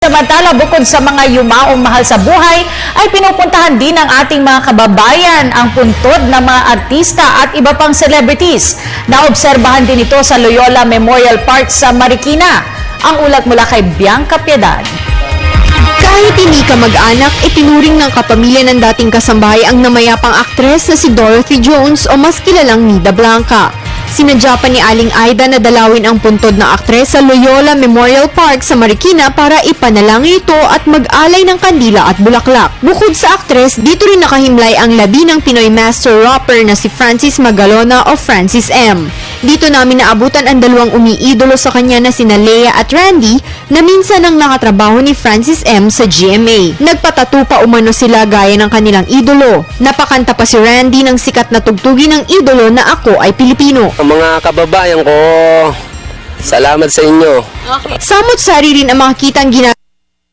Samantala, bukod sa mga yumaong mahal sa buhay, ay pinupuntahan din ng ating mga kababayan ang puntod ng mga artista at iba pang celebrities. Naobserbahan din ito sa Loyola Memorial Park sa Marikina. Ang ulat mula kay Bianca Piedad. Kahit hindi ka mag-anak, itinuring ng kapamilya ng dating kasambahay ang namayapang aktres na si Dorothy Jones o mas kilalang Nida Blanca. Sinadya pa ni Aling Aida na dalawin ang puntod ng aktres sa Loyola Memorial Park sa Marikina para ipanalangin ito at mag-alay ng kandila at bulaklak. Bukod sa aktres, dito rin nakahimlay ang labi ng Pinoy master rapper na si Francis Magalona o Francis M. Dito namin naabutan ang dalawang umiidolo sa kanya na sina Lea at Randy na minsan ang nakatrabaho ni Francis M sa GMA. Nagpatato pa umano sila gaya ng kanilang idolo. Napakanta pa si Randy ng sikat na tugtugin ng idolo na ako ay Pilipino. Ang mga kababayan ko, salamat sa inyo. Samot-sari rin ang makikitang ginagawa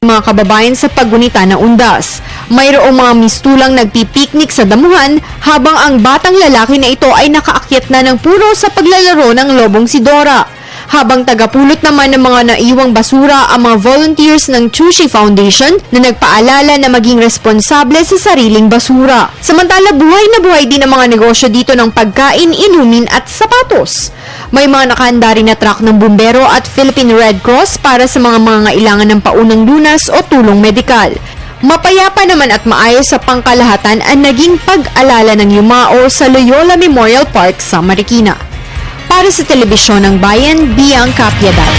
mga kababayan sa paggunita ng undas. Mayroong mga mistulang nagpipiknik sa damuhan habang ang batang lalaki na ito ay nakaakyat na ng puro sa paglalaro ng lobong si Dora. Habang tagapulot naman ng mga naiwang basura ang mga volunteers ng Chushi Foundation na nagpaalala na maging responsable sa sariling basura. Samantala buhay na buhay din ang mga negosyo dito ng pagkain, inumin at sapatos. May mga nakahanda rin na truck ng bumbero at Philippine Red Cross para sa mga mga ngailangan ng paunang lunas o tulong medikal. Mapayapa naman at maayos sa pangkalahatan ang naging pag-alala ng yumao sa Loyola Memorial Park sa Marikina. Para sa Telebisyon ng Bayan, Bianca Piedad.